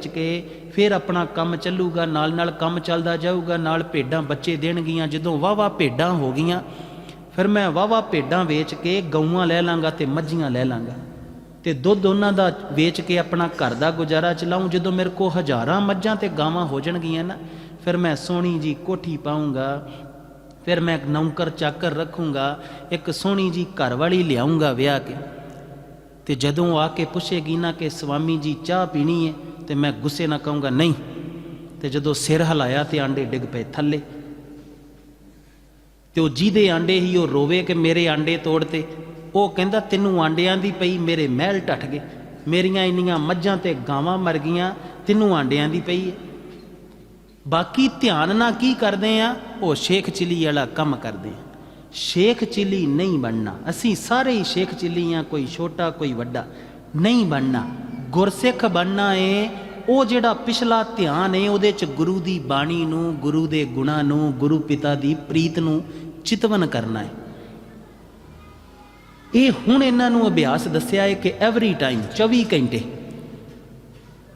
ਵੇਚ ਕੇ ਫਿਰ ਆਪਣਾ ਕੰਮ ਚੱਲੂਗਾ, ਨਾਲ ਨਾਲ ਕੰਮ ਚੱਲਦਾ ਜਾਊਗਾ, ਨਾਲ ਭੇਡਾਂ ਬੱਚੇ ਦੇਣਗੀਆਂ, ਜਦੋਂ ਵਾਵਾ ਭੇਡਾਂ ਹੋ ਗਈਆਂ, ਫਿਰ ਮੈਂ ਵਾਵਾ ਭੇਡਾਂ ਵੇਚ ਕੇ ਗਊਆਂ ਲੈ ਲਾਂਗਾ ਤੇ ਮੱਝੀਆਂ ਲੈ ਲਾਂਗਾ। ਤੇ ਦੁੱਧ ਉਹਨਾਂ ਦਾ ਵੇਚ ਕੇ ਆਪਣਾ ਘਰ ਦਾ ਗੁਜ਼ਾਰਾ ਚਲਾਉਂ ਜਦੋਂ ਮੇਰੇ ਕੋ ਹਜ਼ਾਰਾਂ ਮੱਝਾਂ ਤੇ ਗਾਵਾਂ ਹੋ ਜਾਣਗੀਆਂ ਨਾ, ਫਿਰ ਮੈਂ ਸੋਹਣੀ ਜੀ ਕੋਠੀ ਪਾਉਂਗਾ ਫਿਰ ਮੈਂ ਇੱਕ ਨੌਕਰ ਚਾਕਰ ਰੱਖੂੰਗਾ, ਇੱਕ ਸੋਹਣੀ ਜੀ ਘਰ ਵਾਲੀ ਲਿਆਉਂਗਾ ਵਿਆਹ ਕੇ। ਤੇ ਜਦੋਂ ਆ ਕੇ ਪੁੱਛੇਗੀ ਨਾ ਕਿ ਸਵਾਮੀ ਜੀ ਚਾਹ ਪੀਣੀ ਹੈ ਤੇ ਮੈਂ ਗੁੱਸੇ ਨਾਲ ਕਹੂੰਗਾ, ਨਹੀਂ। ਤੇ ਜਦੋਂ ਸਿਰ ਹਿਲਾਇਆ ਤੇ ਆਂਡੇ ਡਿੱਗ ਪਏ ਥੱਲੇ। ਤੇ ਉਹ ਜਿਹਦੇ ਆਂਡੇ ਹੀ ਉਹ ਰੋਵੇ ਕਿ ਮੇਰੇ ਆਂਡੇ ਤੋੜਤੇ ਉਹ ਕਹਿੰਦਾ, ਤੈਨੂੰ ਆਂਡਿਆਂ ਦੀ ਪਈ ਮੇਰੇ ਮਹਿਲ ਟੱਟ ਗਏ। ਮੇਰੀਆਂ ਇੰਨੀਆਂ ਮੱਝਾਂ ਤੇ ਗਾਵਾਂ ਮਰ ਗਈਆਂ, ਤੈਨੂੰ ਆਂਡਿਆਂ ਦੀ ਪਈ ਹੈ ਬਾਕੀ ਧਿਆਨ ਨਾਲ ਕੀ ਕਰਦੇ ਆ? ਉਹ ਸ਼ੇਖ ਚਿੱਲੀ ਵਾਲਾ ਕੰਮ ਕਰਦੇ ਆ। ਸ਼ੇਖ ਚਿੱਲੀ ਨਹੀਂ ਬਣਨਾ। ਅਸੀਂ ਸਾਰੇ ਹੀ ਸ਼ੇਖ ਚਿੱਲੀ ਆ, ਕੋਈ ਛੋਟਾ, ਕੋਈ ਵੱਡਾ। ਨਹੀਂ ਬਣਨਾ। ਗੁਰਸਿੱਖ ਬਣਨਾ ਏ, ਉਹ ਜਿਹੜਾ ਪਿਛਲਾ ਧਿਆਨ ਏ, ਉਹਦੇ ਚ ਗੁਰੂ ਦੀ ਬਾਣੀ ਨੂੰ, ਗੁਰੂ ਦੇ ਗੁਣਾਂ ਨੂੰ, ਗੁਰੂ ਪਿਤਾ ਦੀ ਪ੍ਰੀਤ ਨੂੰ ਚਿਤਵਨ ਕਰਨਾ ਹੈ ਇਹ ਹੁਣ ਇਹਨਾਂ ਨੂੰ ਅਭਿਆਸ ਦੱਸਿਆ ਹੈ ਕਿ ਐਵਰੀ ਟਾਈਮ 24 ਘੰਟੇ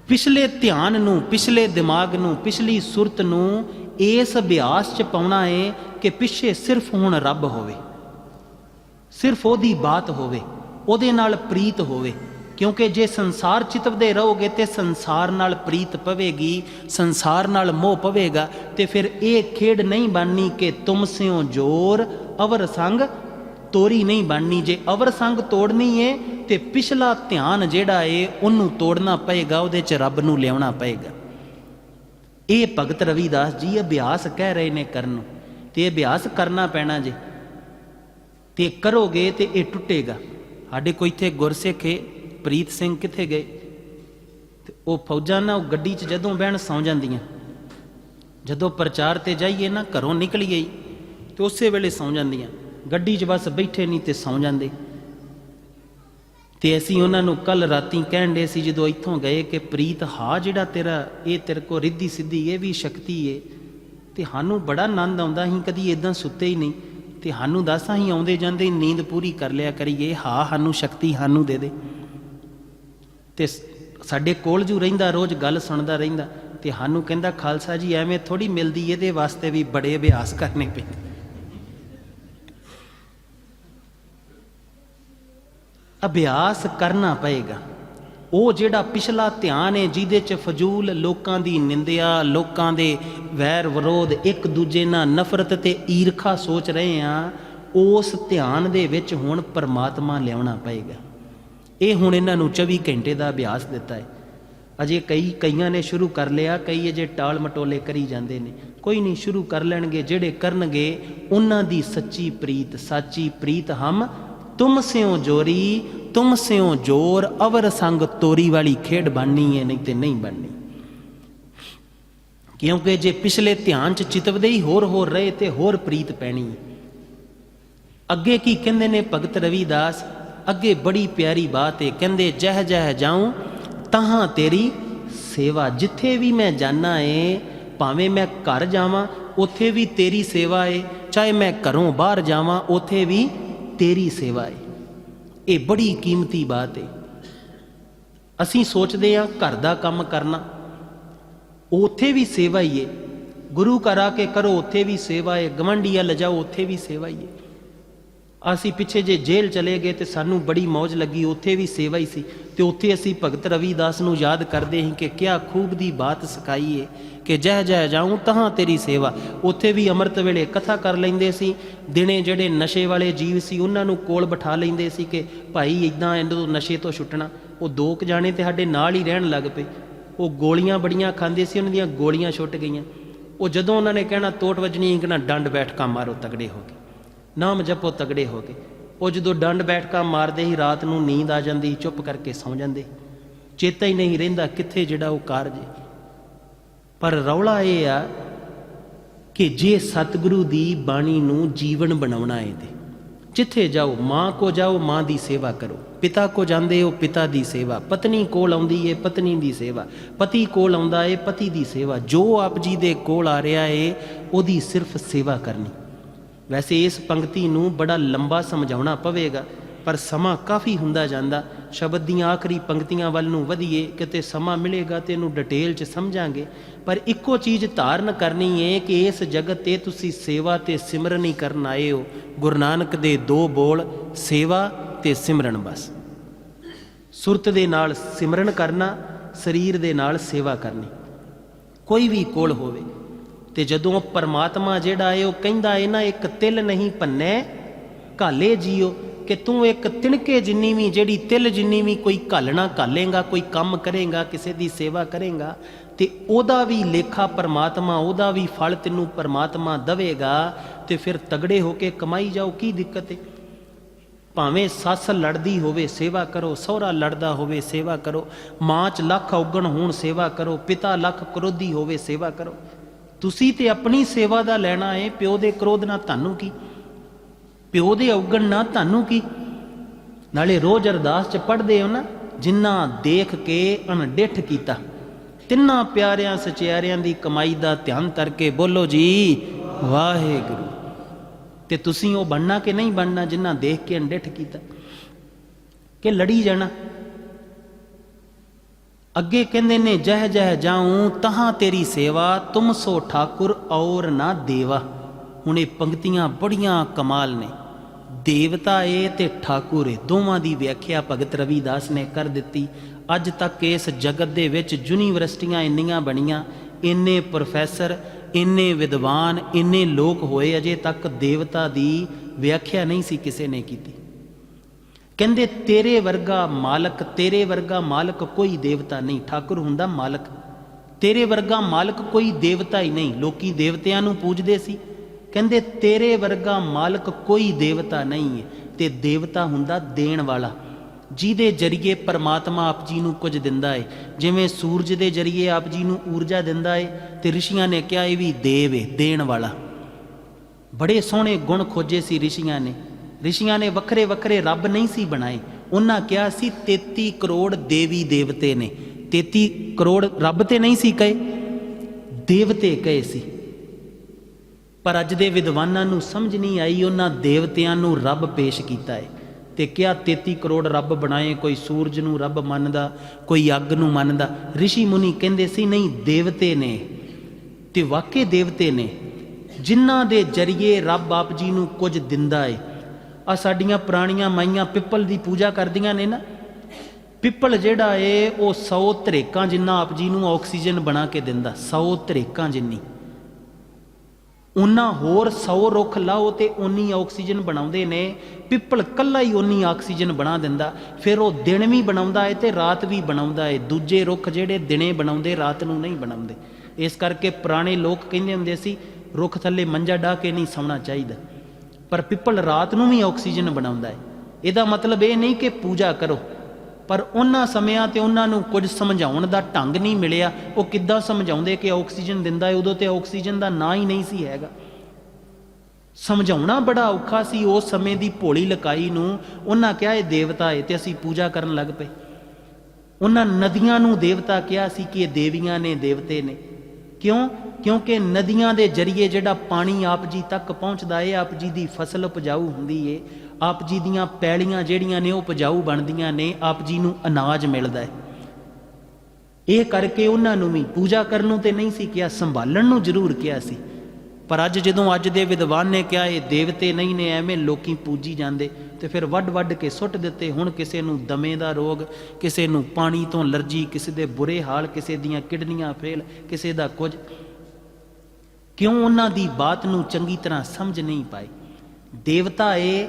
ਪਿਛਲੇ ਧਿਆਨ ਨੂੰ, ਪਿਛਲੇ ਦਿਮਾਗ ਨੂੰ, ਪਿਛਲੀ ਸੁਰਤ ਨੂੰ ਇਸ ਅਭਿਆਸ ਚ ਪਾਉਣਾ ਹੈ ਕਿ ਪਿੱਛੇ ਸਿਰਫ ਹੁਣ ਰੱਬ ਹੋਵੇ, ਸਿਰਫ ਉਹਦੀ ਬਾਤ ਹੋਵੇ, ਉਹਦੇ ਨਾਲ ਪ੍ਰੀਤ ਹੋਵੇ। ਕਿਉਂਕਿ ਜੇ ਸੰਸਾਰ ਚਿਤਵਦੇ ਰਹੋਗੇ ਤੇ ਸੰਸਾਰ ਨਾਲ ਪ੍ਰੀਤ ਪਵੇਗੀ, ਸੰਸਾਰ ਨਾਲ ਮੋਹ ਪਵੇਗਾ, ਤੇ ਫਿਰ ਇਹ ਖੇਡ ਨਹੀਂ ਬਣਨੀ ਕਿ ਤੁਮ ਸਿਓ ਜੋਰ, ਅਵਰ ਸੰਗ ਤੋਰੀ ਨਹੀਂ ਬਣਨੀ। ਜੇ ਅਵਰ ਸੰਗ ਤੋੜਨੀ ਏ, ਤੇ ਪਿਛਲਾ ਧਿਆਨ ਜਿਹੜਾ ਏ, ਉਹਨੂੰ ਤੋੜਨਾ ਪਏਗਾ, ਉਹਦੇ ਚ ਰੱਬ ਨੂੰ ਲਿਆਉਣਾ ਪਏਗਾ। ਇਹ ਭਗਤ ਰਵੀਦਾਸ ਜੀ ਅਭਿਆਸ ਕਹਿ ਰਹੇ ਨੇ ਕਰਨ ਨੂੰ। ਤੇ ਅਭਿਆਸ ਕਰਨਾ ਪੈਣਾ ਜੇ। ਤੇ ਕਰੋਗੇ ਤੇ ਇਹ ਟੁੱਟੇਗਾ। ਸਾਡੇ ਕੋਈ ਇੱਥੇ ਗੁਰਸਿੱਖ ਏ। ਪ੍ਰੀਤ ਸਿੰਘ ਕਿੱਥੇ ਗਏ? ਤੇ ਉਹ ਫੌਜਾਂ ਨਾ ਉਹ ਗੱਡੀ 'ਚ ਜਦੋਂ ਬਹਿਣ ਸੌ ਜਾਂਦੀਆਂ। ਜਦੋਂ ਪ੍ਰਚਾਰ ਤੇ ਜਾਈਏ ਨਾ ਘਰੋਂ ਨਿਕਲੀਏ ਈ, ਤੇ ਉਸੇ ਵੇਲੇ ਸੌ ਜਾਂਦੀਆਂ। ਗੱਡੀ 'ਚ ਬਸ ਬੈਠੇ ਨਹੀਂ ਤੇ ਸੌ ਜਾਂਦੇ। ਤੇ ਅਸੀਂ ਉਹਨਾਂ ਨੂੰ ਕੱਲ ਰਾਤੀ ਕਹਿਣ ਦੇ ਸੀ ਜਦੋਂ ਇੱਥੋਂ ਗਏ ਕਿ ਪ੍ਰੀਤ ਹਾ ਜਿਹੜਾ ਤੇਰਾ ਇਹ ਤੇਰੇ ਕੋ ਰਿੱਧੀ ਸਿੱਧੀ ਇਹ ਵੀ ਸ਼ਕਤੀ ਏ। ਤੇ ਸਾਨੂੰ ਬੜਾ ਆਨੰਦ ਆਉਂਦਾ ਅਸੀਂ ਕਦੀ ਇਦਾਂ ਸੁੱਤੇ ਹੀ ਨਹੀਂ। ਤੇ ਸਾਨੂੰ ਦੱਸ ਅਸੀਂ ਆਉਂਦੇ ਜਾਂਦੇ ਨੀਂਦ ਪੂਰੀ ਕਰ ਲਿਆ ਕਰੀਏ। ਹਾ ਸਾਨੂੰ ਸ਼ਕਤੀ ਸਾਨੂੰ ਦੇ ਦੇ। ਤੇ ਸਾਡੇ ਕੋਲ ਜੂ ਰਹਿੰਦਾ, ਰੋਜ਼ ਗੱਲ ਸੁਣਦਾ ਰਹਿੰਦਾ, ਤੇ ਸਾਨੂੰ ਕਹਿੰਦਾ, ਖਾਲਸਾ ਜੀ, ਐਵੇਂ ਥੋੜੀ ਮਿਲਦੀ ਇਹਦੇ ਵਾਸਤੇ ਵੀ ਬੜੇ ਅਭਿਆਸ ਕਰਨੇ ਪੈਂਦੇ। ਅਭਿਆਸ ਕਰਨਾ ਪਏਗਾ। ਉਹ ਜਿਹੜਾ ਪਿਛਲਾ ਧਿਆਨ ਹੈ ਜਿਹਦੇ ਚ ਫਜ਼ੂਲ ਲੋਕਾਂ ਦੀ ਨਿੰਦਿਆ, ਲੋਕਾਂ ਦੇ ਵੈਰ ਵਿਰੋਧ, ਇੱਕ ਦੂਜੇ ਨਾਲ ਨਫ਼ਰਤ ਤੇ ਈਰਖਾ ਸੋਚ ਰਹੇ ਆ ਉਸ ਧਿਆਨ ਦੇ ਵਿੱਚ ਹੁਣ ਪਰਮਾਤਮਾ ਲਿਆਉਣਾ ਪਏਗਾ। ਇਹ ਹੁਣ ਇਹਨਾਂ ਨੂੰ 24 ਘੰਟੇ ਦਾ ਅਭਿਆਸ ਦਿੱਤਾ ਹੈ। ਅਜੇ ਕਈ ਕਈਆਂ ਨੇ ਸ਼ੁਰੂ ਕਰ ਲਿਆ, ਕਈ ਅਜੇ ਟਾਲ ਮਟੋਲੇ ਕਰੀ ਜਾਂਦੇ ਨੇ। ਕੋਈ ਨਹੀਂ, ਸ਼ੁਰੂ ਕਰ ਲੈਣਗੇ, ਜਿਹੜੇ ਕਰਨਗੇ, ਉਹਨਾਂ ਦੀ ਸੱਚੀ ਪ੍ਰੀਤ, ਸਾਚੀ ਪ੍ਰੀਤ ਹਮ ਤੁਮ ਸਿਓ ਜੋਰੀ, ਤੁਮ ਸਿਓ ਜੋਰ, ਅਵਰ ਸੰਗ ਤੋਰੀ ਵਾਲੀ ਖੇਡ ਬਣਨੀ ਹੈ, ਨਹੀਂ ਤੇ ਨਹੀਂ ਬਣਨੀ। ਕਿਉਂਕਿ ਜੇ ਪਿਛਲੇ ਧਿਆਨ ਚ ਚਿਤਵਦੇ ਹੀ ਹੋਰ ਹੋਰ ਰਹੇ ਤੇ ਹੋਰ ਪ੍ਰੀਤ ਪੈਣੀ ਅੱਗੇ ਕੀ ਕਹਿੰਦੇ ਨੇ ਭਗਤ ਰਵੀਦਾਸ? ਅੱਗੇ ਬੜੀ ਪਿਆਰੀ ਬਾਤ ਹੈ ਕਹਿੰਦੇ, ਜਹ ਜਹ ਜਾਉ, ਤਹਾਂ ਤੇਰੀ ਸੇਵਾ। ਜਿੱਥੇ ਵੀ ਮੈਂ ਜਾਣਾ ਏ, ਭਾਵੇਂ ਮੈਂ ਘਰ ਜਾਵਾਂ, ਉੱਥੇ ਵੀ ਤੇਰੀ ਸੇਵਾ ਏ। ਚਾਹੇ ਮੈਂ ਘਰੋਂ ਬਾਹਰ ਜਾਵਾਂ, ਉੱਥੇ ਵੀ ਤੇਰੀ ਸੇਵਾ ਏ। ਇਹ ਬੜੀ ਕੀਮਤੀ ਬਾਤ ਏ। ਅਸੀਂ ਸੋਚਦੇ ਹਾਂ ਘਰ ਦਾ ਕੰਮ ਕਰਨਾ, ਉੱਥੇ ਵੀ ਸੇਵਾ ਹੀ ਏ। ਗੁਰੂ ਘਰ ਆ ਕੇ ਕਰੋ, ਉੱਥੇ ਵੀ ਸੇਵਾ ਏ। ਗਵੰਡੀਆ ਲਜਾਓ, ਉੱਥੇ ਵੀ ਸੇਵਾ ਹੀ ਏ। ਅਸੀਂ ਪਿੱਛੇ ਜੇ ਜੇਲ੍ਹ ਚਲੇ ਗਏ ਤੇ ਸਾਨੂੰ ਬੜੀ ਮੌਜ ਲੱਗੀ, ਉੱਥੇ ਵੀ ਸੇਵਾ ਹੀ ਸੀ। ਤੇ ਉੱਥੇ ਅਸੀਂ ਭਗਤ ਰਵੀਦਾਸ ਨੂੰ ਯਾਦ ਕਰਦੇ ਹਾਂ ਕਿ ਕਿਆ ਖੂਬ ਦੀ ਬਾਤ ਸਿਖਾਈਏ ਕਿ ਜਹ ਜਹ ਜਾਉਂ ਤਹਾਂ ਤੇਰੀ ਸੇਵਾ। ਉੱਥੇ ਵੀ ਅੰਮ੍ਰਿਤ ਵੇਲੇ ਕਥਾ ਕਰ ਲੈਂਦੇ ਸੀ। ਦਿਨੇ ਜਿਹੜੇ ਨਸ਼ੇ ਵਾਲੇ ਜੀਵ ਸੀ, ਉਹਨਾਂ ਨੂੰ ਕੋਲ ਬਿਠਾ ਲੈਂਦੇ ਸੀ ਕਿ ਭਾਈ ਇਦਾਂ ਇਹਨਾਂ ਤੋਂ ਨਸ਼ੇ ਤੋਂ ਛੁੱਟਣਾ, ਉਹ ਦੋ ਕੁ ਜਾਣੇ ਤੇ ਸਾਡੇ ਨਾਲ ਹੀ ਰਹਿਣ ਲੱਗ ਪਏ। ਉਹ ਗੋਲੀਆਂ ਬੜੀਆਂ ਖਾਂਦੇ ਸੀ, ਉਹਨਾਂ ਦੀਆਂ ਗੋਲੀਆਂ ਛੁੱਟ ਗਈਆਂ। ਉਹ ਜਦੋਂ ਉਹਨਾਂ ਨੇ ਕਹਿਣਾ, ਤੋਟ ਵਜਣੀ ਕਹਿਣਾ ਡੰਡ ਬੈਠਕਾ ਮਾਰੋ ਤਗੜੇ ਹੋ ਗਏ ਨਾਮ ਜਪੋ ਤਗੜੇ ਹੋ ਕੇ। ਉਹ ਜਦੋਂ ਡੰਡ ਬੈਠਕਾ ਮਾਰਦੇ ਹੀ ਰਾਤ ਨੂੰ ਨੀਂਦ ਆ ਜਾਂਦੀ ਚੁੱਪ ਕਰਕੇ ਸੌਂ ਜਾਂਦੇ ਚੇਤਾ ਹੀ ਨਹੀਂ ਰਹਿੰਦਾ ਕਿੱਥੇ ਜਿਹੜਾ ਉਹ ਕਾਰਜ ਪਰ ਰੌਲਾ ਇਹ ਆ ਕਿ ਜੇ ਸਤਿਗੁਰੂ ਦੀ ਬਾਣੀ ਨੂੰ ਜੀਵਨ ਬਣਾਉਣਾ ਹੈ ਤੇ, ਜਿੱਥੇ ਜਾਓ, ਮਾਂ ਕੋ ਜਾਓ, ਮਾਂ ਦੀ ਸੇਵਾ ਕਰੋ। ਪਿਤਾ ਕੋ ਜਾਂਦੇ ਹੋ, ਪਿਤਾ ਦੀ ਸੇਵਾ। ਪਤਨੀ ਕੋਲ ਆਉਂਦੀ ਏ, ਪਤਨੀ ਦੀ ਸੇਵਾ। ਪਤੀ ਕੋਲ ਆਉਂਦਾ ਏ, ਪਤੀ ਦੀ ਸੇਵਾ। ਜੋ ਆਪ ਜੀ ਦੇ ਕੋਲ ਆ ਰਿਹਾ ਏ, ਉਹਦੀ ਸਿਰਫ ਸੇਵਾ ਕਰਨੀ। ਵੈਸੇ ਇਸ ਪੰਕਤੀ ਨੂੰ ਬੜਾ ਲੰਬਾ ਸਮਝਾਉਣਾ ਪਵੇਗਾ, ਪਰ ਸਮਾਂ ਕਾਫੀ ਹੁੰਦਾ ਜਾਂਦਾ। ਸ਼ਬਦ ਦੀਆਂ ਆਖਰੀ ਪੰਕਤੀਆਂ ਵੱਲ ਨੂੰ ਵਧੀਏ, ਕਿਤੇ ਸਮਾਂ ਮਿਲੇਗਾ ਤੇ ਇਹਨੂੰ ਡਿਟੇਲ 'ਚ ਸਮਝਾਂਗੇ। ਪਰ ਇੱਕੋ ਚੀਜ਼ ਧਾਰਨ ਕਰਨੀ ਏ ਕਿ ਇਸ ਜਗਤ ਤੇ ਤੁਸੀਂ ਸੇਵਾ ਤੇ ਸਿਮਰਨ ਹੀ ਕਰਨ ਆਏ ਹੋ। ਗੁਰੂ ਨਾਨਕ ਦੇ ਦੋ ਬੋਲ, ਸੇਵਾ ਤੇ ਸਿਮਰਨ ਬਸ। ਸੁਰਤ ਦੇ ਨਾਲ ਸਿਮਰਨ ਕਰਨਾ, ਸਰੀਰ ਦੇ ਨਾਲ ਸੇਵਾ ਕਰਨੀ। ਕੋਈ ਵੀ ਕੋਲ ਹੋਵੇ ਤੇ ਜਦੋਂ ਪਰਮਾਤਮਾ ਜਿਹੜਾ ਏ, ਉਹ ਕਹਿੰਦਾ ਏ, ਨਾ ਇੱਕ ਤਿਲ ਨਹੀਂ ਪੰਨੇ ਘਾਲੇ ਜੀਓ, ਕਿ ਤੂੰ ਇੱਕ ਤਿਣਕੇ ਜਿੰਨੀ ਵੀ, ਜਿਹੜੀ ਤਿਲ ਜਿੰਨੀ ਵੀ ਕੋਈ ਘਾਲਣਾ ਘਾਲੇਗਾ, ਕੋਈ ਕੰਮ ਕਰੇਗਾ, ਕਿਸੇ ਦੀ ਸੇਵਾ ਕਰੇਗਾ, ਤੇ ਉਹਦਾ ਵੀ ਲੇਖਾ ਪਰਮਾਤਮਾ, ਉਹਦਾ ਵੀ ਫਲ ਤੈਨੂੰ ਪਰਮਾਤਮਾ ਦੇਵੇਗਾ, ਤੇ ਫਿਰ ਤਗੜੇ ਹੋ ਕੇ ਕਮਾਈ ਜਾਓ, ਕੀ ਦਿੱਕਤ ਏ? ਭਾਵੇਂ ਸੱਸ ਲੜਦੀ ਹੋਵੇ, ਸੇਵਾ ਕਰੋ, ਸਹੁਰਾ ਲੜਦਾ ਹੋਵੇ, ਸੇਵਾ ਕਰੋ, ਮਾਂ ਚ ਲੱਖ ਔਗਣ ਹੋਣ, ਸੇਵਾ ਕਰੋ, ਪਿਤਾ ਲੱਖ ਕਰੋਧੀ ਹੋਵੇ, ਸੇਵਾ ਕਰੋ। ਤੁਸੀਂ ਤੇ ਆਪਣੀ ਸੇਵਾ ਦਾ ਲੈਣਾ ਏ, ਪਿਓ ਦੇ ਕ੍ਰੋਧ ਨਾਲ ਤੁਹਾਨੂੰ ਕੀ? ਪਿਓ ਦੇ ਔਗਣ ਨਾਲ ਤੁਹਾਨੂੰ ਕੀ? ਨਾਲੇ ਰੋਜ਼ ਅਰਦਾਸ ਚ ਪੜ੍ਹਦੇ ਹੋ ਨਾ ਜਿਨ੍ਹਾਂ ਦੇਖ ਕੇ ਅਣਡਿੱਠ ਕੀਤਾ। ਤਿੰਨਾਂ ਪਿਆਰਿਆਂ ਸਚਿਆਰਿਆਂ ਦੀ ਕਮਾਈ ਦਾ ਧਿਆਨ ਕਰਕੇ ਬੋਲੋ ਜੀ, ਵਾਹਿਗੁਰੂ। ਤੇ ਤੁਸੀਂ ਉਹ ਬਣਨਾ ਕਿ ਨਹੀਂ ਬਣਨਾ ਜਿਨ੍ਹਾਂ ਦੇਖ ਕੇ ਅਣਡਿੱਠ ਕੀਤਾ? ਕਿ ਲੜੀ ਜਾਣਾ? ਅੱਗੇ ਕਹਿੰਦੇ ਨੇ, ਜਹ ਜਹ ਜਾਉ, ਤਹਾਂ ਤੇਰੀ ਸੇਵਾ, ਤੁਮ ਸੋ ਠਾਕੁਰ ਔਰ ਨਾ ਦੇਵਾ। ਹੁਣ ਇਹ ਪੰਕਤੀਆਂ ਬੜੀਆਂ ਕਮਾਲ ਨੇ। ਦੇਵਤਾ ਏ ਤੇ ਠਾਕੁਰ ਏ, ਦੋਵਾਂ ਦੀ ਵਿਆਖਿਆ ਭਗਤ ਰਵੀਦਾਸ ਨੇ ਕਰ ਦਿੱਤੀ। ਅੱਜ ਤੱਕ ਇਸ ਜਗਤ ਦੇ ਵਿੱਚ ਯੂਨੀਵਰਸਿਟੀਆਂ ਇੰਨੀਆਂ ਬਣੀਆਂ, ਇੰਨੇ ਪ੍ਰੋਫੈਸਰ, ਇੰਨੇ ਵਿਦਵਾਨ, ਇੰਨੇ ਲੋਕ ਹੋਏ, ਅਜੇ ਤੱਕ ਦੇਵਤਾ ਦੀ ਵਿਆਖਿਆ ਨਹੀਂ ਸੀ ਕਿਸੇ ਨੇ ਕੀਤੀ। ਕਹਿੰਦੇ, ਤੇਰੇ ਵਰਗਾ ਮਾਲਕ, ਤੇਰੇ ਵਰਗਾ ਮਾਲਕ ਕੋਈ ਦੇਵਤਾ ਨਹੀਂ। ਠਾਕੁਰ ਹੁੰਦਾ ਮਾਲਕ। ਤੇਰੇ ਵਰਗਾ ਮਾਲਕ ਕੋਈ ਦੇਵਤਾ ਹੀ ਨਹੀਂ। ਲੋਕੀ ਦੇਵਤਿਆਂ ਨੂੰ ਪੂਜਦੇ ਸੀ। ਕਹਿੰਦੇ, ਤੇਰੇ ਵਰਗਾ ਮਾਲਕ ਕੋਈ ਦੇਵਤਾ ਨਹੀਂ ਹੈ। ਤੇ ਦੇਵਤਾ ਹੁੰਦਾ ਦੇਣ ਵਾਲਾ। ਜਿਹਦੇ ਜਰੀਏ ਪਰਮਾਤਮਾ ਆਪ ਜੀ ਨੂੰ ਕੁਝ ਦਿੰਦਾ ਏ। ਜਿਵੇਂ ਸੂਰਜ ਦੇ ਜਰੀਏ ਆਪ ਜੀ ਨੂੰ ਊਰਜਾ ਦਿੰਦਾ ਏ, ਤੇ ਰਿਸ਼ੀਆਂ ਨੇ ਕਿਹਾ ਇਹ ਵੀ ਦੇਵ ਏ, ਦੇਣ ਵਾਲਾ। ਬੜੇ ਸੋਹਣੇ ਗੁਣ ਖੋਜੇ ਸੀ ਰਿਸ਼ੀਆਂ ਨੇ। ਰਿਸ਼ੀਆਂ ਨੇ ਵੱਖਰੇ ਵੱਖਰੇ ਰੱਬ ਨਹੀਂ ਸੀ ਬਣਾਏ। ਉਹਨਾਂ ਕਿਹਾ ਸੀ 33 ਕਰੋੜ ਦੇਵੀ ਦੇਵਤੇ ਨੇ। 33 ਕਰੋੜ ਰੱਬ ਤੇ ਨਹੀਂ ਸੀ ਕਹੇ, ਦੇਵਤੇ ਕਹੇ ਸੀ। ਪਰ ਅੱਜ ਦੇ ਵਿਦਵਾਨਾਂ ਨੂੰ ਸਮਝ ਨਹੀਂ ਆਈ, ਉਹਨਾਂ ਦੇਵਤਿਆਂ ਨੂੰ ਰੱਬ ਪੇਸ਼ ਕੀਤਾ ਹੈ ਤੇ ਕਿਹਾ 33 ਕਰੋੜ ਰੱਬ ਬਣਾਏ, ਕੋਈ ਸੂਰਜ ਨੂੰ ਰੱਬ ਮੰਨਦਾ, ਕੋਈ ਅੱਗ ਨੂੰ ਮੰਨਦਾ। ઋષਿ ਮੁਨੀ ਕਹਿੰਦੇ ਸੀ, ਨਹੀਂ, ਦੇਵਤੇ ਨੇ ਤੇ ਵਾਕਈ ਦੇਵਤੇ ਨੇ। ਜਿਨ੍ਹਾਂ ਦੇ ਜਰੀਏ ਰੱਬ ਆਪ ਜੀ ਨੂੰ ਕੁਝ ਦਿੰਦਾ ਏ ਆ ਸਾਡੀਆਂ ਪੁਰਾਣੀਆਂ ਮਾਈਆਂ ਪਿੱਪਲ ਦੀ ਪੂਜਾ ਕਰਦੀਆਂ ਨੇ ਨਾ। ਪਿੱਪਲ ਜਿਹੜਾ ਏ, ਉਹ 100 ਤਰੇਕਾਂ ਜਿੰਨਾ ਆਪ ਜੀ ਨੂੰ ਆਕਸੀਜਨ ਬਣਾ ਕੇ ਦਿੰਦਾ 100 ਤਰੇਕਾਂ ਜਿੰਨੀ। ਉਹਨਾਂ ਹੋਰ 100 ਰੁੱਖ ਲਾਓ ਤੇ ਉਨੀ ਆਕਸੀਜਨ ਬਣਾਉਂਦੇ ਨੇ। ਪਿੱਪਲ ਕੱਲਾ ਹੀ ਉਨੀ ਆਕਸੀਜਨ ਬਣਾ ਦਿੰਦਾ, ਫਿਰ ਉਹ ਦਿਨ ਵੀ ਬਣਾਉਂਦਾ ਏ ਤੇ ਰਾਤ ਵੀ ਬਣਾਉਂਦਾ ਏ। ਦੂਜੇ ਰੁੱਖ ਜਿਹੜੇ ਦਿਨੇ ਬਣਾਉਂਦੇ, ਰਾਤ ਨੂੰ ਨਹੀਂ ਬਣਾਉਂਦੇ। ਇਸ ਕਰਕੇ ਪੁਰਾਣੇ ਲੋਕ ਕਹਿੰਦੇ ਹੁੰਦੇ ਸੀ, ਰੁੱਖ ਥੱਲੇ ਮੰਜਾ ਢਾ ਕੇ ਨਹੀਂ ਸੌਣਾ ਚਾਹੀਦਾ। ਪਰ ਪਿੱਪਲ ਰਾਤ ਨੂੰ ਵੀ ਆਕਸੀਜਨ ਬਣਾਉਂਦਾ ਹੈ। ਇਹਦਾ ਮਤਲਬ ਇਹ ਨਹੀਂ ਕਿ ਪੂਜਾ ਕਰੋ, ਪਰ ਉਹਨਾਂ ਸਮਿਆਂ ਤੇ ਉਹਨਾਂ ਨੂੰ ਕੁਝ ਸਮਝਾਉਣ ਦਾ ਢੰਗ ਨਹੀਂ ਮਿਲਿਆ। ਉਹ ਕਿੱਦਾਂ ਸਮਝਾਉਂਦੇ ਕਿ ਆਕਸੀਜਨ ਦਿੰਦਾ ਹੈ? ਉਦੋਂ ਤੇ ਆਕਸੀਜਨ ਦਾ ਨਾਂ ਹੀ ਨਹੀਂ ਸੀ ਹੈਗਾ। ਸਮਝਾਉਣਾ ਬੜਾ ਔਖਾ ਸੀ। ਉਸ ਸਮੇਂ ਦੀ ਭੋਲੀ ਲਕਾਈ ਨੂੰ ਉਹਨਾਂ ਕਿਹਾ, ਇਹ ਦੇਵਤਾ ਹੈ ਤੇ ਅਸੀਂ ਪੂਜਾ ਕਰਨ ਲੱਗ ਪਏ। ਉਹਨਾਂ ਨਦੀਆਂ ਨੂੰ ਦੇਵਤਾ ਕਿਹਾ ਸੀ ਕਿ ਇਹ ਦੇਵੀਆਂ ਨੇ, ਦੇਵਤੇ ਨੇ। ਕਿਉਂ? ਕਿਉਂਕਿ ਨਦੀਆਂ ਦੇ ਜਰੀਏ ਜਿਹੜਾ ਪਾਣੀ ਆਪ ਜੀ ਤੱਕ ਪਹੁੰਚਦਾ ਏ, ਆਪ ਜੀ ਦੀ ਫਸਲ ਉਪਜਾਊ ਹੁੰਦੀ ਏ। ਆਪ ਜੀ ਦੀਆਂ ਪੈਲੀਆਂ ਜਿਹੜੀਆਂ ਨੇ ਉਹ ਉਪਜਾਊ ਬਣਦੀਆਂ ਨੇ, ਆਪ ਜੀ ਨੂੰ ਅਨਾਜ ਮਿਲਦਾ ਹੈ ਇਹ ਕਰਕੇ ਉਹਨਾਂ ਨੂੰ ਵੀ ਪੂਜਾ ਕਰਨ ਨੂੰ ਤੇ ਨਹੀਂ ਸੀ ਕਿਹਾ, ਸੰਭਾਲਣ ਨੂੰ ਜ਼ਰੂਰ ਕਿਹਾ ਸੀ। ਪਰ ਅੱਜ ਜਦੋਂ ਅੱਜ ਦੇ ਵਿਦਵਾਨ ਨੇ ਕਿਹਾ, ਇਹ ਦੇਵਤੇ ਨਹੀਂ ਨੇ, ਐਵੇਂ ਲੋਕੀ ਪੂਜੀ ਜਾਂਦੇ, ਤੇ ਫਿਰ ਵੱਡ ਵੱਡ ਕੇ ਸੁੱਟ ਦਿੱਤੇ। ਹੁਣ ਕਿਸੇ ਨੂੰ ਦਮੇ ਦਾ ਰੋਗ, ਕਿਸੇ ਨੂੰ ਪਾਣੀ ਤੋਂ ਅਲਰਜੀ, ਕਿਸੇ ਦੇ ਬੁਰੇ ਹਾਲ, ਕਿਸੇ ਦੀਆਂ ਕਿਡਨੀਆਂ ਫੇਲ, ਕਿਸੇ ਦਾ ਕੁਝ। ਕਿਉਂ ਉਹਨਾਂ ਦੀ ਬਾਤ ਨੂੰ ਚੰਗੀ ਤਰ੍ਹਾਂ ਸਮਝ ਨਹੀਂ ਪਾਏ? ਦੇਵਤਾ ਏ,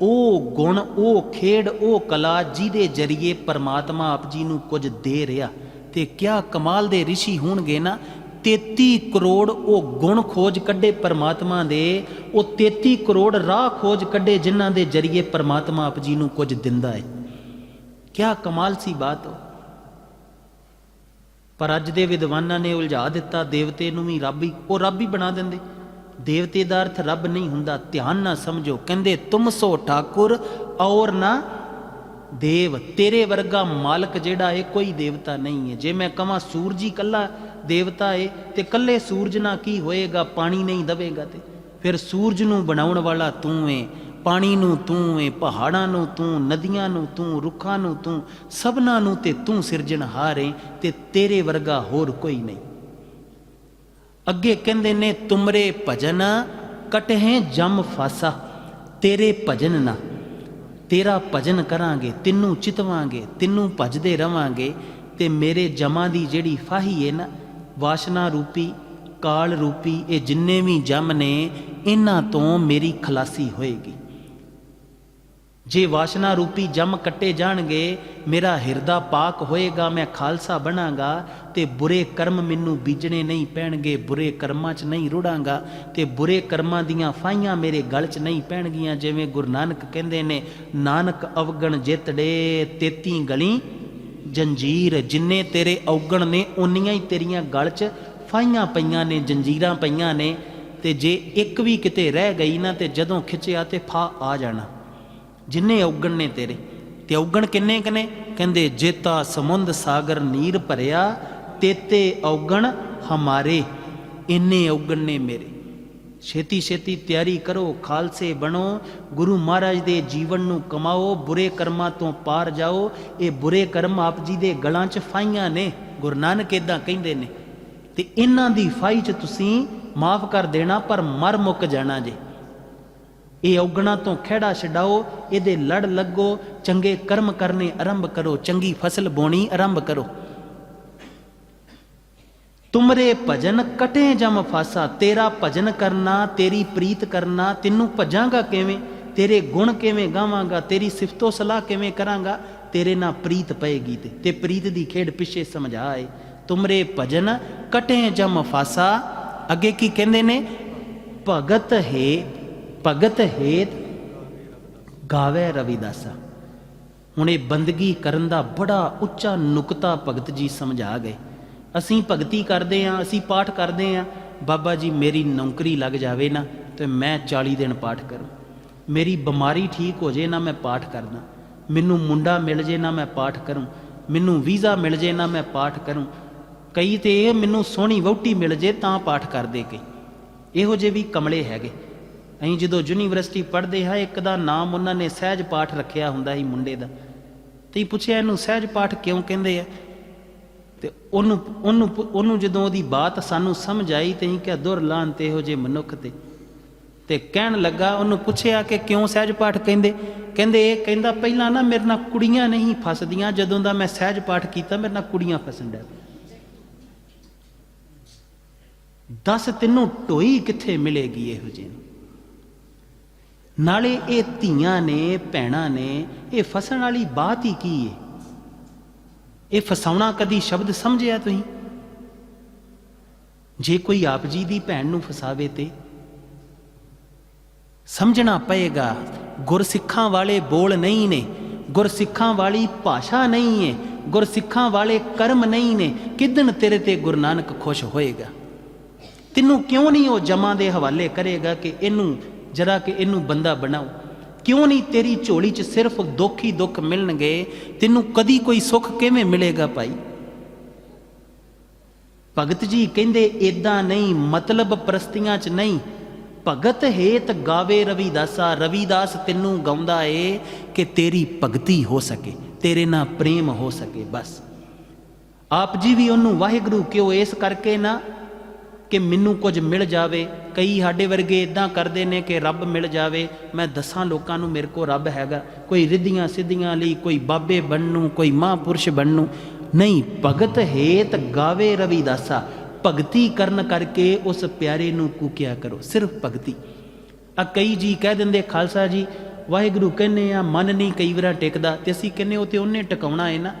ਉਹ ਗੁਣ, ਉਹ ਖੇਡ, ਉਹ ਕਲਾ ਜਿਹਦੇ ਜਰੀਏ ਪਰਮਾਤਮਾ ਆਪ ਜੀ ਨੂੰ ਕੁਝ ਦੇ ਰਿਹਾ। ਤੇ ਕਿਆ ਕਮਾਲ ਦੇ ઋષਿ ਹੋਣਗੇ ਨਾ 33 ਕਰੋੜ ਉਹ ਗੁਣ ਖੋਜ ਕੱਢੇ ਪਰਮਾਤਮਾ ਦੇ, ਉਹ 33 ਕਰੋੜ ਰਾਹ ਖੋਜ ਕੱਢੇ ਜਿਨ੍ਹਾਂ ਦੇ ਜਰੀਏ ਪਰਮਾਤਮਾ ਆਪ ਜੀ ਨੂੰ ਕੁਝ ਦਿੰਦਾ ਹੈ ਕਿਆ ਕਮਾਲ ਸੀ ਬਾਤ ਉਹ। ਪਰ ਅੱਜ ਦੇ ਵਿਦਵਾਨਾਂ ਨੇ ਉਲਝਾ ਦਿੱਤਾ, ਦੇਵਤੇ ਨੂੰ ਵੀ ਰੱਬ ਹੀ ਉਹ ਰੱਬ ਹੀ ਬਣਾ ਦਿੰਦੇ। ਦੇਵਤੇ ਦਾ ਅਰਥ ਰੱਬ ਨਹੀਂ ਹੁੰਦਾ, ਧਿਆਨ ਨਾਲ ਸਮਝੋ, ਕਹਿੰਦੇ, ਤੁਮ ਸੋ ਠਾਕੁਰ, ਔਰ ਨਾ ਦੇਵ, ਤੇਰੇ ਵਰਗਾ ਮਾਲਕ ਜਿਹੜਾ ਏ, ਕੋਈ ਦੇਵਤਾ ਨਹੀਂ ਹੈ ਜੇ ਮੈਂ ਕਹਾਂ, ਸੂਰਜ ਹੀ ਕੱਲਾ ਦੇਵਤਾ ਏ, ਤੇ ਕੱਲੇ ਸੂਰਜ ਨਾਲ ਕੀ ਹੋਏਗਾ? ਪਾਣੀ ਨਹੀਂ ਦਵੇਗਾ ਤੇ। ਫਿਰ ਸੂਰਜ ਨੂੰ ਬਣਾਉਣ ਵਾਲਾ ਤੂੰ ਏ। ਪਾਣੀ ਨੂੰ ਤੂੰ, ਏ ਪਹਾੜਾਂ ਨੂੰ ਤੂੰ, ਨਦੀਆਂ ਨੂੰ ਤੂੰ, ਰੁੱਖਾਂ ਨੂੰ ਤੂੰ, ਸਭਨਾਂ ਨੂੰ ਤੇ ਤੂੰ ਸਿਰਜਣਹਾਰ ਏ ਤੇ ਤੇਰੇ ਵਰਗਾ ਹੋਰ ਕੋਈ ਨਹੀਂ। ਅੱਗੇ ਕਹਿੰਦੇ ਨੇ, ਤੁਮਰੇ ਭਜਨ ਕਟਹਿ ਜਮ ਫਾਸਾ, ਤੇਰੇ ਭਜਨ ਨਾ। ਤੇਰਾ ਭਜਨ ਕਰਾਂਗੇ, ਤਿੰਨੂੰ ਚਿਤਵਾਂਗੇ, ਤਿੰਨੂੰ ਭਜਦੇ ਰਵਾਂਗੇ, ਤੇ ਮੇਰੇ ਜਮਾਂ ਦੀ ਜਿਹੜੀ ਫਾਹੀ ਹੈ ਨਾ, ਵਾਸ਼ਨਾ ਰੂਪੀ, ਕਾਲ ਰੂਪੀ, ਇਹ ਜਿੰਨੇ ਵੀ ਜਮ ਨੇ, ਇਹਨਾਂ ਤੋਂ ਮੇਰੀ ਖਲਾਸੀ ਹੋਏਗੀ। ਜੇ ਵਾਸ਼ਨਾ ਰੂਪੀ ਜਮ ਕੱਟੇ ਜਾਣਗੇ, ਮੇਰਾ ਹਿਰਦਾ ਪਾਕ ਹੋਏਗਾ, ਮੈਂ ਖਾਲਸਾ ਬਣਾਂਗਾ, ਤੇ ਬੁਰੇ ਕਰਮ ਮੈਨੂੰ ਬੀਜਣੇ ਨਹੀਂ ਪੈਣਗੇ, ਬੁਰੇ ਕਰਮਾਂ 'ਚ ਨਹੀਂ ਰੁੜਾਂਗਾ, ਤੇ ਬੁਰੇ ਕਰਮਾਂ ਦੀਆਂ ਫਾਈਆਂ ਮੇਰੇ ਗਲ 'ਚ ਨਹੀਂ ਪੈਣਗੀਆਂ, ਜਿਵੇਂ ਗੁਰੂ ਨਾਨਕ ਕਹਿੰਦੇ ਨੇ, ਨਾਨਕ ਅਵਗਣ ਜਿਤੜੇ 33 ਗਲੀ ਜੰਜੀਰ, ਜਿੰਨੇ ਤੇਰੇ ਔਗਣ ਨੇ ਉਨੀਆਂ ਹੀ ਤੇਰੀਆਂ ਗਲ 'ਚ ਫਾਈਆਂ ਪਈਆਂ ਨੇ, ਜੰਜੀਰਾਂ ਪਈਆਂ ਨੇ, ਤੇ ਜੇ ਇੱਕ ਵੀ ਕਿਤੇ ਰਹਿ ਗਈ ਨਾ, ਤੇ ਜਦੋਂ ਖਿੱਚਿਆ ਤੇ ਫਾ ਆ ਜਾਣਾ। ਜਿੰਨੇ ਔਗਣ ਨੇ ਤੇਰੇ, ਤੇ ਔਗਣ ਕਿੰਨੇ ਕਨੇ ਕਹਿੰਦੇ ਜੇਤਾ ਸਮੁੰਦ ਸਾਗਰ ਨੀਰ ਭਰਿਆ ਤੇਤੇ ਔਗਣ ਹਮਾਰੇ, ਇੰਨੇ ਔਗਣ ਨੇ ਮੇਰੇ। ਛੇਤੀ ਛੇਤੀ ਤਿਆਰੀ ਕਰੋ, ਖਾਲਸੇ ਬਣੋ, ਗੁਰੂ ਮਹਾਰਾਜ ਦੇ ਜੀਵਨ ਨੂੰ ਕਮਾਓ, ਬੁਰੇ ਕਰਮਾਂ ਤੋਂ ਪਾਰ ਜਾਓ, ਇਹ ਬੁਰੇ ਕਰਮ ਆਪ ਜੀ ਦੇ ਗਲਾਂ 'ਚ ਫਾਈਆਂ ਨੇ, ਗੁਰੂ ਨਾਨਕ ਇਦਾਂ ਕਹਿੰਦੇ ਨੇ। ਤੇ ਇਹਨਾਂ ਦੀ ਫਾਈ 'ਚ ਤੁਸੀਂ ਮਾਫ ਕਰ ਦੇਣਾ, ਪਰ ਮਰ ਮੁੱਕ ਜਾਣਾ ਜੇ। ਇਹ ਔਗਣਾ ਤੋਂ ਖਿਹੜਾ ਛਡਾਓ, ਇਹਦੇ ਲੜ ਲੱਗੋ, ਚੰਗੇ ਕਰਮ ਕਰਨੇ ਆਰੰਭ ਕਰੋ, ਚੰਗੀ ਫਸਲ ਬੋਣੀ ਆਰੰਭ ਕਰੋ। ਤੁਮਰੇ ਭਜਨ ਕਟੇ ਜਮ ਫਾਸਾ, ਤੇਰਾ ਭਜਨ ਕਰਨਾ, ਤੇਰੀ ਪ੍ਰੀਤ ਕਰਨਾ, ਤੈਨੂੰ ਭਜਾਂਗਾ ਕਿਵੇਂ? ਤੇਰੇ ਗੁਣ ਕਿਵੇਂ ਗਾਵਾਂਗਾ, ਤੇਰੀ ਸਿਫਤੋ ਸਲਾਹ ਕਿਵੇਂ ਕਰਾਂਗਾ? ਤੇਰੇ ਨਾਲ ਪ੍ਰੀਤ ਪਏਗੀ ਤੇ ਤੇ ਪ੍ਰੀਤ ਦੀ ਖੇਡ ਪਿੱਛੇ ਸਮਝਾਏ, ਤੁਮਰੇ ਭਜਨ ਕਟੇ ਜਮ ਫਾਸਾ। ਅੱਗੇ ਕੀ ਕਹਿੰਦੇ ਨੇ? ਭਗਤ ਹੈ ਭਗਤ ਹੇਤ ਗਾਵੇ ਰਵਿਦਾਸਾ। ਹੁਣ ਇਹ ਬੰਦਗੀ ਕਰਨ ਦਾ ਬੜਾ ਉੱਚਾ ਨੁਕਤਾ ਭਗਤ ਜੀ ਸਮਝਾ ਗਏ। ਅਸੀਂ ਭਗਤੀ ਕਰਦੇ ਆਂ ਅਸੀਂ ਪਾਠ ਕਰਦੇ ਆਂ ਬਾਬਾ ਜੀ ਮੇਰੀ ਨੌਕਰੀ ਲੱਗ ਜਾਵੇ ਨਾ, ਤੇ ਮੈਂ 40 ਦਿਨ ਪਾਠ ਕਰਾਂ। ਮੇਰੀ ਬਿਮਾਰੀ ਠੀਕ ਹੋ ਜੇ ਨਾ ਮੈਂ ਪਾਠ ਕਰਦਾ। ਮੈਨੂੰ ਮੁੰਡਾ ਮਿਲ ਜੇ ਨਾ ਮੈਂ ਪਾਠ ਕਰੂੰ। ਮੈਨੂੰ ਵੀਜ਼ਾ ਮਿਲ ਜੇ ਨਾ ਮੈਂ ਪਾਠ ਕਰੂੰ। ਕਈ ਤੇ ਇਹ ਮੈਨੂੰ ਸੋਹਣੀ ਵਹੁਟੀ ਮਿਲ ਜੇ ਤਾਂ ਪਾਠ ਕਰਦੇ ਕਈ ਇਹੋ ਜਿਹੇ ਵੀ ਕਮਲੇ ਹੈਗੇ। ਅਸੀਂ ਜਦੋਂ ਯੂਨੀਵਰਸਿਟੀ ਪੜ੍ਹਦੇ ਹਾਂ, ਇੱਕ ਦਾ ਨਾਮ ਉਹਨਾਂ ਨੇ ਸਹਿਜ ਪਾਠ ਰੱਖਿਆ ਹੁੰਦਾ ਸੀ ਮੁੰਡੇ ਦਾ। ਤੇ ਪੁੱਛਿਆ, ਇਹਨੂੰ ਸਹਿਜ ਪਾਠ ਕਿਉਂ ਕਹਿੰਦੇ ਆ? ਤੇ ਉਹਨੂੰ ਉਹਨੂੰ ਉਹਨੂੰ ਜਦੋਂ ਉਹਦੀ ਬਾਤ ਸਾਨੂੰ ਸਮਝ ਆਈ ਤੇ ਅਸੀਂ ਕਿਹਾ, ਦੁਰ ਲਾਨ ਤੇ ਇਹੋ ਜਿਹੇ ਮਨੁੱਖ ਤੇ। ਤੇ ਕਹਿਣ ਲੱਗਾ, ਉਹਨੂੰ ਪੁੱਛਿਆ ਕਿ ਕਿਉਂ ਸਹਿਜ ਪਾਠ ਕਹਿੰਦੇ? ਕਹਿੰਦੇ, ਇਹ ਕਹਿੰਦਾ, ਪਹਿਲਾਂ ਨਾ ਮੇਰੇ ਨਾਲ ਕੁੜੀਆਂ ਨਹੀਂ ਫਸਦੀਆਂ, ਜਦੋਂ ਦਾ ਮੈਂ ਸਹਿਜ ਪਾਠ ਕੀਤਾ, ਮੇਰੇ ਨਾਲ ਕੁੜੀਆਂ ਫਸਣ ਡੈ ਦੱਸ ਤੈਨੂੰ ਢੋਈ ਕਿੱਥੇ ਮਿਲੇਗੀ ਇਹੋ ਜਿਹੇ? ਨਾਲੇ ਇਹ ਧੀਆਂ ਨੇ, ਭੈਣਾਂ ਨੇ, ਇਹ ਫਸਣ ਵਾਲੀ ਬਾਤ ਹੀ ਕੀ ਹੈ ਇਹ ਫਸਾਉਣਾ ਕਦੀ ਸ਼ਬਦ ਸਮਝਿਆ ਤੁਸੀਂ? ਜੇ ਕੋਈ ਆਪ ਜੀ ਦੀ ਭੈਣ ਨੂੰ ਫਸਾਵੇ ਤੇ? ਸਮਝਣਾ ਪਏਗਾ, ਗੁਰਸਿੱਖਾਂ ਵਾਲੇ ਬੋਲ ਨਹੀਂ ਨੇ, ਗੁਰਸਿੱਖਾਂ ਵਾਲੀ ਭਾਸ਼ਾ ਨਹੀਂ ਹੈ ਗੁਰਸਿੱਖਾਂ ਵਾਲੇ ਕਰਮ ਨਹੀਂ ਨੇ ਕਿਦਨ ਤੇਰੇ ਤੇ ਗੁਰੂ ਨਾਨਕ ਖੁਸ਼ ਹੋਏਗਾ? ਤੈਨੂੰ ਕਿਉਂ ਨਹੀਂ ਉਹ ਜਮਾਂ ਦੇ ਹਵਾਲੇ ਕਰੇਗਾ ਕਿ ਇਹਨੂੰ ਜਰਾ ਕਿ ਇਹਨੂੰ ਬੰਦਾ ਬਣਾਓ। ਕਿਉਂ ਨਹੀਂ ਤੇਰੀ ਝੋਲੀ 'ਚ ਸਿਰਫ ਦੁੱਖ ਹੀ ਦੁੱਖ ਮਿਲਣਗੇ? ਤੈਨੂੰ ਕਦੀ ਕੋਈ ਸੁੱਖ ਕਿਵੇਂ ਮਿਲੇਗਾ ਭਾਈ? ਭਗਤ ਜੀ ਕਹਿੰਦੇ ਇਦਾਂ ਨਹੀਂ, ਮਤਲਬ ਪ੍ਰਸਤੀਆਂ 'ਚ ਨਹੀਂ। ਭਗਤ ਹੇਤ ਗਾਵੇ ਰਵੀਦਾਸਾ, ਰਵਿਦਾਸ ਤੈਨੂੰ ਗਾਉਂਦਾ ਏ ਕਿ ਤੇਰੀ ਭਗਤੀ ਹੋ ਸਕੇ, ਤੇਰੇ ਨਾਲ ਪ੍ਰੇਮ ਹੋ ਸਕੇ, ਬਸ। ਆਪ ਜੀ ਵੀ ਉਹਨੂੰ ਵਾਹਿਗੁਰੂ ਕਿਉਂ ਇਸ ਕਰਕੇ ਨਾ ਕਿ ਮੈਨੂੰ ਕੁਝ ਮਿਲ ਜਾਵੇ। ਕਈ ਸਾਡੇ ਵਰਗੇ ਇਦਾਂ ਕਰਦੇ ਨੇ ਕਿ ਰੱਬ ਮਿਲ ਜਾਵੇ। ਮੈਂ ਦੱਸਾਂ ਲੋਕਾਂ ਨੂੰ ਮੇਰੇ ਕੋ ਰੱਬ ਹੈਗਾ। ਕੋਈ ਰਿੱਧੀਆਂ ਸਿੱਧੀਆਂ ਲਈ, ਕੋਈ ਬਾਬੇ ਬਣਨ ਨੂੰ ਕੋਈ ਮਹਾਂਪੁਰਸ਼ ਬਣਨ। ਨੂੰ ਨਹੀਂ, ਭਗਤ ਹੇਤ ਗਾਵੇ ਰਵੀਦਾਸਾ। ਭਗਤੀ ਕਰਨ ਕਰਕੇ ਉਸ ਪਿਆਰੇ ਨੂੰ ਕੂਕਿਆ ਕਰੋ। ਸਿਰਫ ਭਗਤੀ। ਆ ਕਈ ਜੀ ਕਹਿ ਦਿੰਦੇ, ਖਾਲਸਾ ਜੀ, ਵਾਹਿਗੁਰੂ ਕਹਿੰਨੇ ਆ, ਮਨ ਨਹੀਂ ਕਈ ਵਾਰ ਟਿਕਦਾ। ਤੇ ਅਸੀਂ ਕਹਿੰਨੇ ਉਹ ਤੇ ਉਹਨੇ ਟਿਕਾਉਣਾ ਹੈ ਨਾ।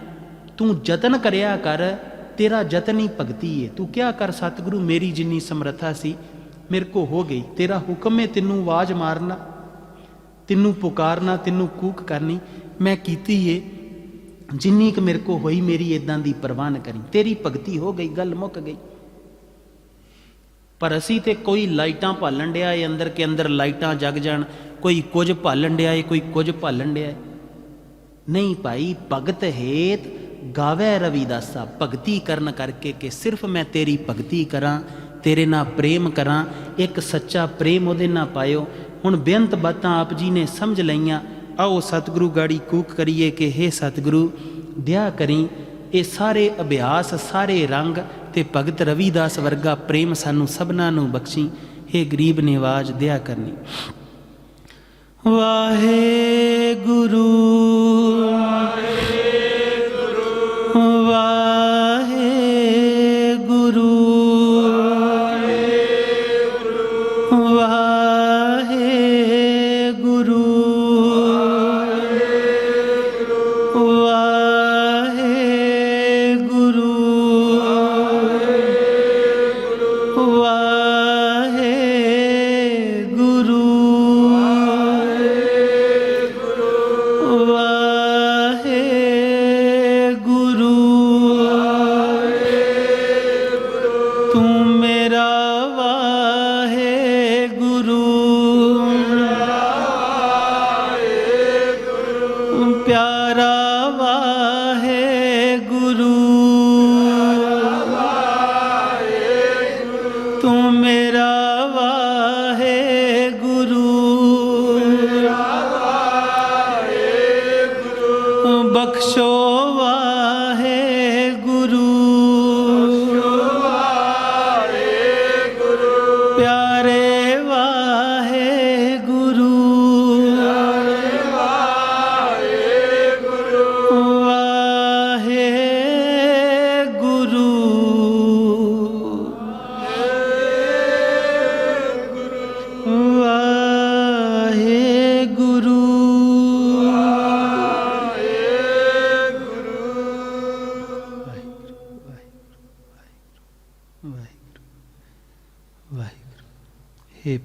ਤੂੰ ਯਤਨ ਕਰਿਆ ਕਰ ਤੇਰਾ ਯਤਨ ਹੀ ਭਗਤੀ ਏ। ਤੂੰ ਕਿਆ ਕਰ ਸਤਿਗੁਰੂ, ਮੇਰੀ ਜਿੰਨੀ ਸਮਰੱਥਾ ਸੀ, ਮੇਰੇ ਕੋ ਹੋ ਗਈ। ਤੇਰਾ ਹੁਕਮ ਹੈ ਤੈਨੂੰ ਆਵਾਜ਼ ਮਾਰਨਾ, ਤੈਨੂੰ ਪੁਕਾਰਨਾ, ਤੈਨੂੰ ਕੂਕ ਕਰਨੀ। ਮੈਂ ਕੀਤੀ ਏ, ਜਿੰਨੀ ਕੁ ਮੇਰੇ ਕੋ ਹੋਈ, ਮੇਰੀ ਇਦਾਂ ਦੀ ਪਰਵਾਹ ਨਾ ਕਰੀ। ਤੇਰੀ ਭਗਤੀ ਹੋ ਗਈ, ਗੱਲ ਮੁੱਕ ਗਈ। ਪਰ ਅਸੀਂ ਤੇ ਕੋਈ ਲਾਈਟਾਂ ਭਾਲਣ ਡਿਆ ਏ, ਅੰਦਰ ਕੇ ਅੰਦਰ ਲਾਈਟਾਂ ਜਗ ਜਾਣ। ਕੋਈ ਕੁਝ ਭਾਲਣ ਡਿਆ ਏ, ਕੋਈ ਕੁਝ ਭਾਲਣ ਡਿਆ ਨਹੀਂ ਭਾਈ, ਭਗਤ ਹੇਤ ਗਾਵੇ ਰਵੀਦਾਸਾ ਭਗਤੀ ਕਰਨ ਕਰਕੇ ਕਿ ਸਿਰਫ ਮੈਂ ਤੇਰੀ ਭਗਤੀ ਕਰਾਂ, ਤੇਰੇ ਨਾਲ ਪ੍ਰੇਮ ਕਰਾਂ, ਇੱਕ ਸੱਚਾ ਪ੍ਰੇਮ ਉਹਦੇ ਨਾਲ ਪਾਇਓ। ਹੁਣ ਬੇਅੰਤ ਬਾਤਾਂ ਆਪ ਜੀ ਨੇ ਸਮਝ ਲਈਆਂ, ਆਓ ਸਤਿਗੁਰੂ ਗਾੜੀ ਕੂਕ ਕਰੀਏ ਕਿ ਹੇ ਸਤਿਗੁਰੂ, ਦਿਆ ਕਰੀ, ਇਹ ਸਾਰੇ ਅਭਿਆਸ, ਸਾਰੇ ਰੰਗ ਤੇ ਭਗਤ ਰਵਿਦਾਸ ਵਰਗਾ ਪ੍ਰੇਮ ਸਾਨੂੰ ਸਭਨਾਂ ਨੂੰ ਬਖਸ਼ੀ। ਹੇ ਗਰੀਬ ਨਿਵਾਜ, ਦਿਆ ਕਰਨੀ। ਵਾਹਿਗੁਰੂ ਵਾਹਿਗੁਰੂ।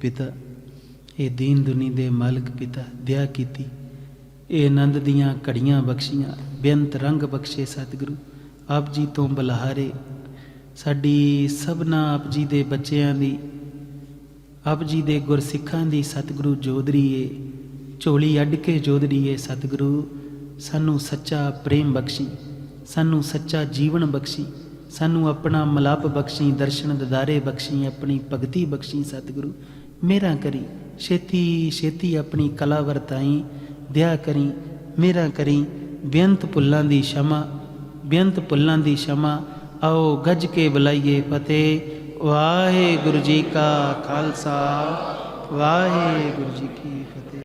ਪਿਤਾ, ਇਹ ਦੀਨ ਦੁਨੀ ਦੇ ਮਾਲਕ ਪਿਤਾ ਦਇਆ ਕੀਤੀ। ਇਹ ਆਨੰਦ ਦੀਆਂ ਘੜੀਆਂ ਬਖਸ਼ੀਆਂ, ਬੇਅੰਤ ਰੰਗ ਬਖਸ਼ੇ ਸਤਿਗੁਰੂ, ਆਪ ਜੀ ਤੋਂ ਬਲਹਾਰੇ। ਸਾਡੀ ਸਭਨਾ ਆਪ ਜੀ ਦੇ ਬੱਚਿਆਂ ਦੀ, ਆਪ ਜੀ ਦੇ ਗੁਰਸਿੱਖਾਂ ਦੀ ਸਤਿਗੁਰੂ ਜੋਦਰੀਏ, ਝੋਲੀ ਅੱਡ ਕੇ ਜੋਦਰੀਏ ਸਤਿਗੁਰੂ, ਸਾਨੂੰ ਸੱਚਾ ਪ੍ਰੇਮ ਬਖਸ਼ੀ, ਸਾਨੂੰ ਸੱਚਾ ਜੀਵਨ ਬਖਸ਼ੀ, ਸਾਨੂੰ ਆਪਣਾ ਮਲਾਪ ਬਖਸ਼ੀ, ਦਰਸ਼ਨ ਦਦਾਰੇ ਬਖਸ਼ੀ, ਆਪਣੀ ਭਗਤੀ ਬਖਸ਼ੀ ਸਤਿਗੁਰੂ। ਮੇਰਾ ਕਰੀ, ਛੇਤੀ ਛੇਤੀ ਆਪਣੀ ਕਲਾ ਵਰਤਾਈ, ਦਿਆ ਕਰੀ, ਮੇਰਾ ਕਰੀ, ਬੇਅੰਤ ਪੁੱਲਾਂ ਦੀ ਸ਼ਮਾ, ਬੇਅੰਤ ਪੁੱਲਾਂ ਦੀ ਸ਼ਮਾ, ਆਓ ਗੱਜ ਕੇ ਬੁਲਾਈਏ ਫਤਿਹ। ਵਾਹਿਗੁਰੂ ਜੀ ਕਾ ਖਾਲਸਾ, ਵਾਹਿਗੁਰੂ ਜੀ ਕੀ ਫਤਿਹ।